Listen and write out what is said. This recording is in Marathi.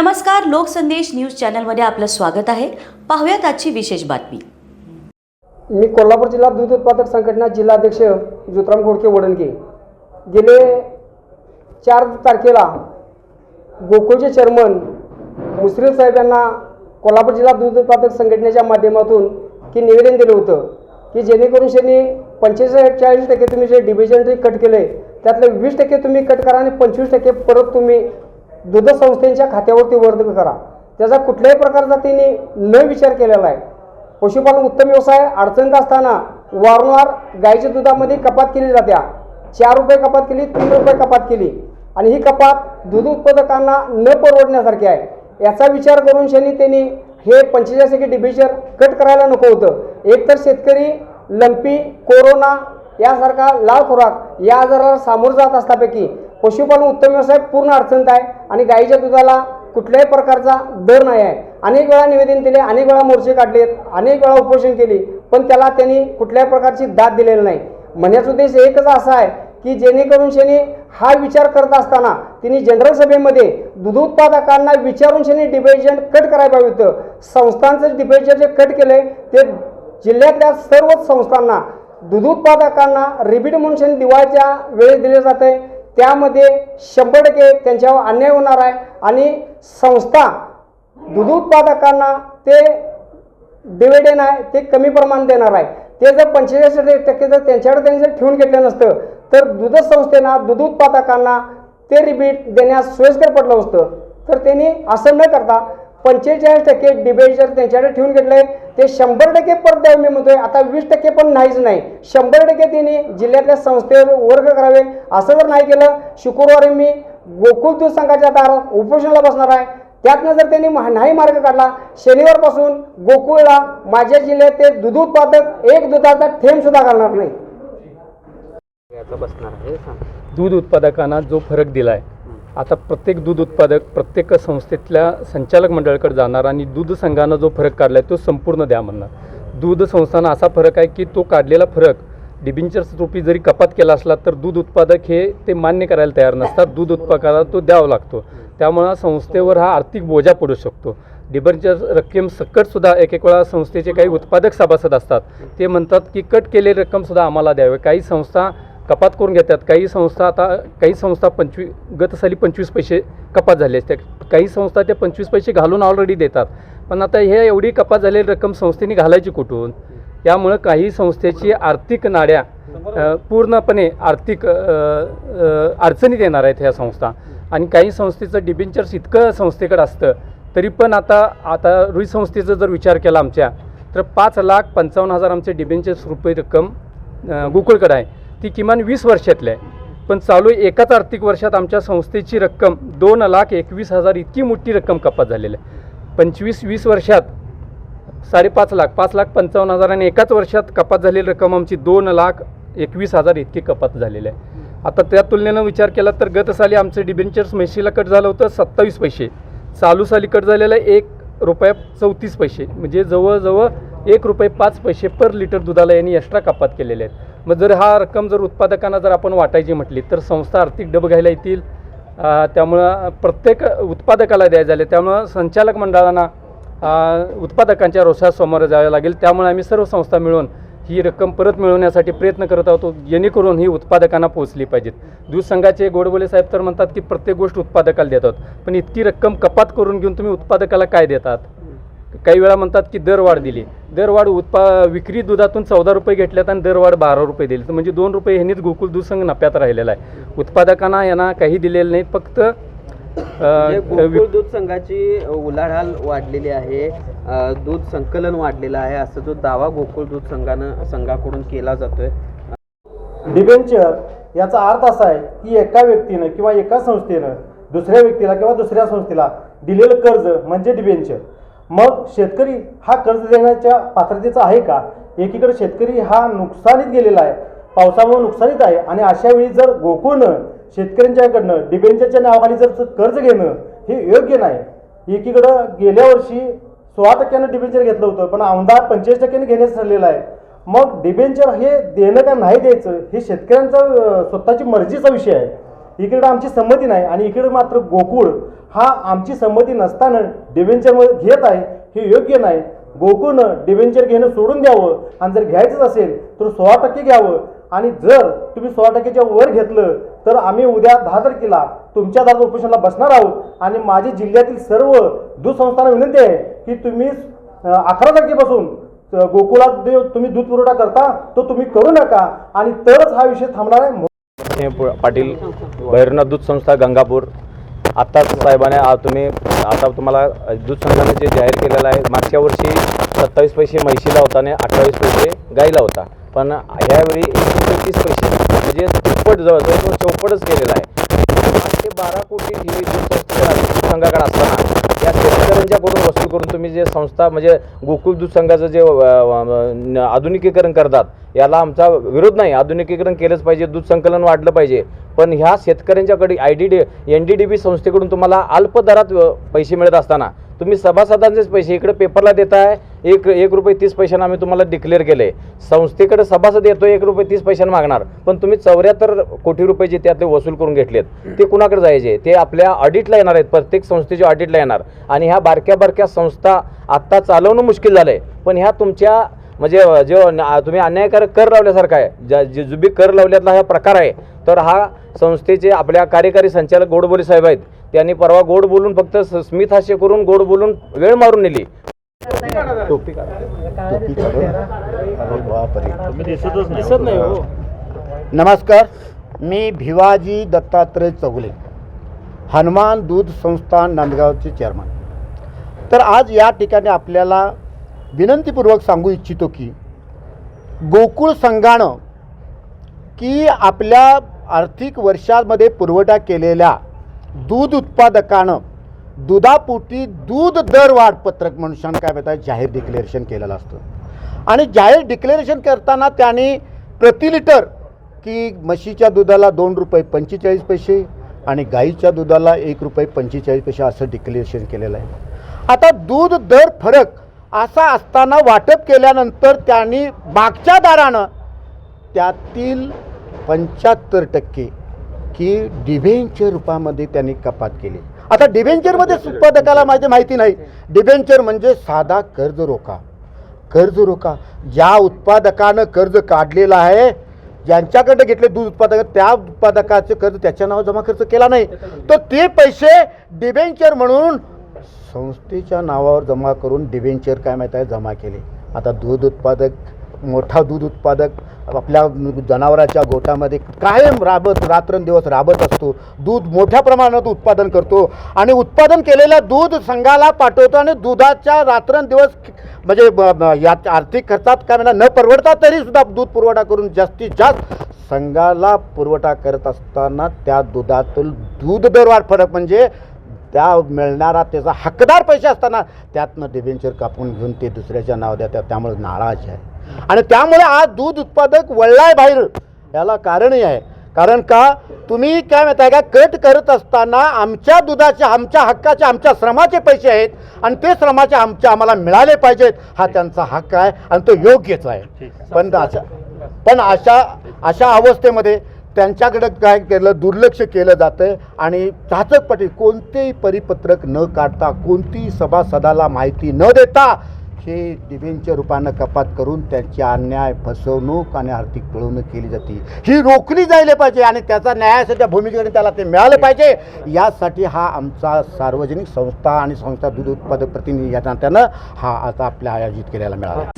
नमस्कार लोकसंदेश न्यूज चॅनलमध्ये आपलं स्वागत आहे. पाहूयात आजची विशेष बातमी. मी कोल्हापूर जिल्हा दूध उत्पादक संघटना जिल्हाध्यक्ष ज्योतराम घोडके वडणगे. गेले चार तारखेला गोकुळचे चेअरमन मुश्रीफ साहेब यांना कोल्हापूर जिल्हा दूध उत्पादक संघटनेच्या माध्यमातून की निवेदन दिलं होतं की जेणेकरून त्यांनी पंचेचाळीस चाळीस टक्के तुम्ही जे डिव्हिजनरी कट केले त्यातले वीस टक्के तुम्ही कट करा आणि पंचवीस टक्के परत तुम्ही दूध संस्थेच्या खात्यावरती वर्ग करा. त्याचा कुठल्याही प्रकारचा त्यांनी न विचार केलेला आहे. पशुपालन उत्तम व्यवसाय अडचणीत असताना वारंवार गाईच्या दुधामध्ये कपात केली जात्या. चार रुपये कपात केली तीन रुपये कपात केली. आणि ही कपात दूध उत्पादकांना न परवडण्यासारखी आहे. याचा विचार करून शनी त्यांनी हे पंचेचाळीस टक्के डिबिचर कट करायला नको होतं. एकतर शेतकरी लंपी कोरोना यासारखा लाल खुराक या आजाराला सामोरं जात असल्यापैकी पशुपालन उत्तम व्यवसाय पूर्ण अडचणीत आहे आणि गाईच्या दुधाला कुठल्याही प्रकारचा दर नाही आहे. अनेक वेळा निवेदन दिले अनेक वेळा मोर्चे काढलेत अनेक वेळा उपोषण केली पण त्याला त्यांनी कुठल्याही प्रकारची दाद दिलेली नाही. म्हणण्याचा उद्देश एकच असा आहे की जेणेकरून शनी हा विचार करत असताना तिने जनरल सभेमध्ये दूध उत्पादकांना विचारून शनी डिबेजन कट करायला पाहिजे होतं. संस्थांचं डिबेजन जे कट केले ते जिल्ह्यातल्या सर्वच संस्थांना दूध उत्पादकांना रिबीट म्हणून दिवाळीच्या वेळी दिले जाते. त्यामध्ये शंभर टक्के त्यांच्यावर अन्याय होणार आहे आणि संस्था दूध उत्पादकांना ते डिव्हिडंड आहे ते कमी प्रमाणात देणार आहे. ते जर पंचेचाळीस टक्के जर त्यांच्याकडे त्यांनी जर ठेवून घेतलं नसतं तर दूध संस्थेना दूध उत्पादकांना ते रिबीट देण्यास सोयीस्कर पडलं असतं. तर त्यांनी असं न करता पंचेचाळीस टक्के डिबेंचर त्यांच्याकडे ठेवून घेतले ते शंभर टक्के परत द्यावे मी म्हणतोय. आता वीस टक्के पण नाहीच नाही. शंभर टक्के त्यांनी जिल्ह्यातल्या संस्थेवर वर्ग करावे असं जर नाही केलं शुक्रवारी मी गोकुळ दूध संघाच्या दारात उपोषणाला बसणार आहे. त्यातनं जर त्यांनी नाही मार्ग काढला शनिवारपासून गोकुळला माझ्या जिल्ह्यात ते दूध उत्पादक एक दुधाचा थेंब सुद्धा घालणार नाही. दूध उत्पादकांना जो फरक दिला आहे आता प्रत्येक दूध उत्पादक प्रत्येक संस्थेतल्या संचालक मंडळाकडे जाणार आणि दूध संघानं जो फरक काढला आहे तो संपूर्ण द्या म्हणणार. दूध संस्थानं असा फरक आहे की तो काढलेला फरक डिबिंचर्स रुपी जरी कपात केला असला तर दूध उत्पादक हे ते मान्य करायला तयार नसतात. दूध उत्पादकाला तो द्यावा लागतो. त्यामुळं संस्थेवर हा आर्थिक बोजा पडू शकतो. डिबेंचर रक्कम सकटसुद्धा एक एक वेळा संस्थेचे काही उत्पादक सभासद असतात. ते म्हणतात की कट केलेली रक्कमसुद्धा आम्हाला द्यावे. काही संस्था कपात करून घेतात. काही संस्था आता काही संस्था पंचवी गत साली पंचवीस पैसे कपात झाले असते. काही संस्था त्या पंचवीस पैसे घालून ऑलरेडी देतात. पण आता हे एवढी कपात झालेली रक्कम संस्थेने घालायची कुठून? त्यामुळं काही संस्थेची आर्थिक नाड्या पूर्णपणे आर्थिक अडचणीत येणार आहेत ह्या संस्था. आणि काही संस्थेचं डिबेंचर्स इतकं संस्थेकडं असतं तरी पण आता आता रुई संस्थेचा जर विचार केला आमच्या तर पाच लाख पंचावन्न हजार आमचे डिबेंचर्स रुपये रक्कम गोकुळकडं आहे. ती किमान वीस वर्षातली आहे. पण चालू एकाच आर्थिक वर्षात आमच्या संस्थेची रक्कम दोन लाख एकवीस हजार इतकी मोठी रक्कम कपात झालेली आहे. पंचवीस वीस वर्षात साडेपाच लाख पाच लाख पंचावन्न हजार आणि एकाच वर्षात कपात झालेली रक्कम आमची दोन लाख एकवीस हजार इतकी कपात झालेली आहे. आता त्या तुलनेनं विचार केला तर गत साली आमचं डिबेंचर्स म्हशीला कट झालं होतं सत्तावीस पैसे. चालू साली कट झालेलं आहे एक रुपया चौतीस पैसे. म्हणजे जवळजवळ एक रुपये पाच पैसे पर लिटर दुधाला यांनी एक्स्ट्रा कपात केलेले आहेत. मग जर हा रक्कम जर उत्पादकांना जर आपण वाटायची म्हटली तर संस्था आर्थिक डब घ्यायला येतील. त्यामुळं प्रत्येक उत्पादकाला द्यायला झाले. त्यामुळं संचालक मंडळांना उत्पादकांच्या रोषास समोर जावे लागेल. त्यामुळे आम्ही सर्व संस्था मिळून ही रक्कम परत मिळवण्यासाठी प्रयत्न करत आहोत. जेणेकरून ही उत्पादकांना पोहोचली पाहिजेत. दूध संघाचे गोडबोले साहेब तर म्हणतात की प्रत्येक गोष्ट उत्पादकाला देतात. पण इतकी रक्कम कपात करून घेऊन तुम्ही उत्पादकाला काय देतात? काही वेळा म्हणतात की दरवाढ दिली. दरवाढ उत्पा विक्री दुधातून चौदा रुपये घेतल्यात आणि दरवाढ बारा रुपये दिली. तर म्हणजे दोन रुपये ह्यांनीच गोकुळ दूध संघ नफ्यात राहिलेला आहे. उत्पादकांना यांना काही दिलेलं नाही फक्त म्हणजे गोकुळ दूध संघाची उलाढाल वाढलेली आहे दूध संकलन वाढलेलं आहे असा जो दावा गोकुळ दूध संघानं संघाकडून केला जातोय. डिबेंचर याचा अर्थ असा आहे की एका व्यक्तीनं किंवा एका संस्थेनं दुसऱ्या व्यक्तीला किंवा दुसऱ्या संस्थेला दिलेलं कर्ज म्हणजे डिबेंचर. मग शेतकरी हा कर्ज देण्याच्या पात्रतेचा आहे का? एकीकडे शेतकरी हा नुकसानीत गेलेला आहे पावसामुळे नुकसानीत आहे आणि अशा वेळी जर गोकुळनं शेतकऱ्यांच्याकडनं डिबेंचरच्या नावाखाली जर कर्ज घेणं हे योग्य नाही. एकीकडं गेल्या वर्षी सोळा टक्क्यानं डिबेंचर घेतलं होतं पण आमदार पंचेचाळीस टक्क्याने घेण्यास ठरलेलं आहे. मग डिबेंचर हे देणं का नाही द्यायचं हे शेतकऱ्यांचा स्वतःची मर्जीचा विषय आहे. इकडे आमची संमती नाही आणि इकडे मात्र गोकुळ हा आमची संमती नसताना डिबेंचर घेत आहे हे योग्य नाही. गोकुळनं डिव्हेंचर घेणं सोडून द्यावं आणि जर घ्यायचंच असेल तर सोळा टक्के घ्यावं. आणि जर तुम्ही सोळा टक्क्याच्या वर घेतलं तर आम्ही उद्या दहा तारखेला तुमच्या दादा उपोषणाला बसणार आहोत. आणि माझी जिल्ह्यातील सर्व दूध संस्थांना विनंती आहे की तुम्ही अकरा तारखेपासून गोकुळात जे तुम्ही दूध पुरवठा करता तो तुम्ही करू नका. आणि तरच हा विषय थांबणार आहे. हे पाटील भैरवनाथ दूध संस्था गंगापूर. आत्ताच साहेबाने तुम्ही आता तुम्हाला दूध संघाने जे जाहीर केलेलं आहे मागच्या वर्षी सत्तावीस पैसे म्हैशीला होता आणि अठ्ठावीस पैसे गाईला होता. पण ह्यावेळी एकशे तीस पैसे म्हणजे दुप्पट जवळजवळ तो चौपटच केलेला आहे. आठ ते बारा कोटी टी व्ही दूध संस्थेकडे दूध संघाकडे असताना शेतकऱ्यांच्याकडून वसूल करून तुम्ही जे संस्था म्हणजे गोकुळ दूध संघाचं जे आधुनिकीकरण करतात याला आमचा विरोध नाही. आधुनिकीकरण केलंच पाहिजे दूध संकलन वाढलं पाहिजे. पण ह्या शेतकऱ्यांच्याकडे I D D N D D B संस्थेकडून तुम्हाला अल्प दरात पैसे मिळत असताना तुम्ही सभासदांचेच पैसे इकडे पेपरला देताय एक एक रुपये तीस पैशानं आम्ही तुम्हाला डिक्लेअर केले संस्थेकडे सभासद येतो एक रुपये तीस पैशानं मागणार. पण तुम्ही चौऱ्याहत्तर कोटी रुपये जे त्यातले वसूल करून घेतलेत. ते कुणाकडे जायचे? ते आपल्या ऑडिटला येणार आहेत. प्रत्येक संस्थेच्या ऑडिटला येणार. आणि ह्या बारक्या बारक्या संस्था आत्ता चालवणं मुश्किल झालं आहे पण ह्या तुमच्या म्हणजे जे तुम्ही अन्यायकारक कर लावल्यासारखा आहे. ज्या जे जुबी कर लावल्यातला हा प्रकार आहे तर हा संस्थेचे आपल्या कार्यकारी संचालक गोडबोले साहेब आहेत. त्यांनी परवा गोड बोलून फक्त स्मित हास्य करून गोड बोलून वेळ मारून नेली. टोपी दिसत नाही हो नमस्कार मी भिवाजी दत्तात्रय चौगले हनुमान दूध संस्थान नांदगावचे चेअरमन तर आज या ठिकाणी आपल्याला विनंतीपूर्वक सांगू इच्छितो की गोकुळ संघानं की आपल्या आर्थिक वर्षामध्ये पुरवठा केलेल्या दूध उत्पादकानं दुधापोटी दूध दर वाढ पत्रक म्हणून काय म्हणतात जाहीर डिक्लेरेशन केलेलं असतं. आणि जाहीर डिक्लेरेशन करताना त्यांनी प्रति लिटर की म्हशीच्या दुधाला दोन रुपये पंचेचाळीस पैसे आणि गाईच्या दुधाला एक रुपये पंचेचाळीस पैसे असं डिक्लेरेशन केलेलं आहे. आता दूध दर फरक असा असताना वाटप केल्यानंतर त्यांनी मागच्या दारानं त्यातील पंच्याहत्तर टक्के की डिव्हेंचर रूपामध्ये त्यांनी कपात केली. आता डिव्हेंचरमध्ये उत्पादकाला माझी माहिती नाही. डिव्हेंचर म्हणजे साधा कर्ज रोखा कर्ज रोखा ज्या उत्पादकानं कर्ज काढलेलं आहे ज्यांच्याकडे घेतले दूध उत्पादक त्या उत्पादकाचं कर्ज त्याच्या नावावर जमा खर्च केला नाही. तर ते पैसे डिबेंचर म्हणून संस्थेच्या नावावर जमा करून डिबेंचर काय माहीत आहे जमा केले. आता दूध उत्पादक मोठा दूध उत्पादक आपल्या जनावराच्या गोठामध्ये कायम राबत रात्रंदिवस राबत असतो. दूध मोठ्या प्रमाणात उत्पादन करतो आणि उत्पादन केलेलं दूध संघाला पाठवतो आणि दुधाच्या रात्रंदिवस म्हणजे या आर्थिक खर्चात काय म्हणा न परवडता तरीसुद्धा दूध पुरवठा करून जास्तीत जास्त संघाला पुरवठा करत असताना त्या दुधातील दूध दरवाढ फरक म्हणजे त्या मिळणारा त्याचा हकदार पैसे असताना त्यातनं डिबेंचर कापून घेऊन ते दुसऱ्याच्या नाव देतात. त्यामुळे नाराज आहे. आणि त्यामुळे आज दूध उत्पादक वळलाय बाहेर. याला कारणही आहे. कारण का? तुम्ही काय माहिती आहे का? कट करत असताना आमच्या दुधाचे आमच्या हक्काचे आमच्या श्रमाचे पैसे आहेत आणि ते श्रमाचे आमचे आम्हाला मिळाले पाहिजेत. हा त्यांचा हक्क आहे आणि तो योग्यच आहे. पण अशा पण अशा अशा अवस्थेमध्ये त्यांच्याकडं काय केलं? दुर्लक्ष केलं जातं आणि चाचकपटी कोणतेही परिपत्रक न काढता कोणतीही सभासदाला माहिती न देता हे डिबेंच्या रूपानं कपात करून त्यांची अन्याय फसवणूक आणि आर्थिक पिळवणूक केली जाते. ही रोखली जायला पाहिजे आणि त्याचा न्यायाच्या भूमिकेने त्याला ते मिळालं पाहिजे. यासाठी हा आमचा सार्वजनिक संस्था आणि संस्था दूध उत्पादक प्रतिनिधी या नात्यानं हा आता आपल्या आयोजित केलेला मिळाला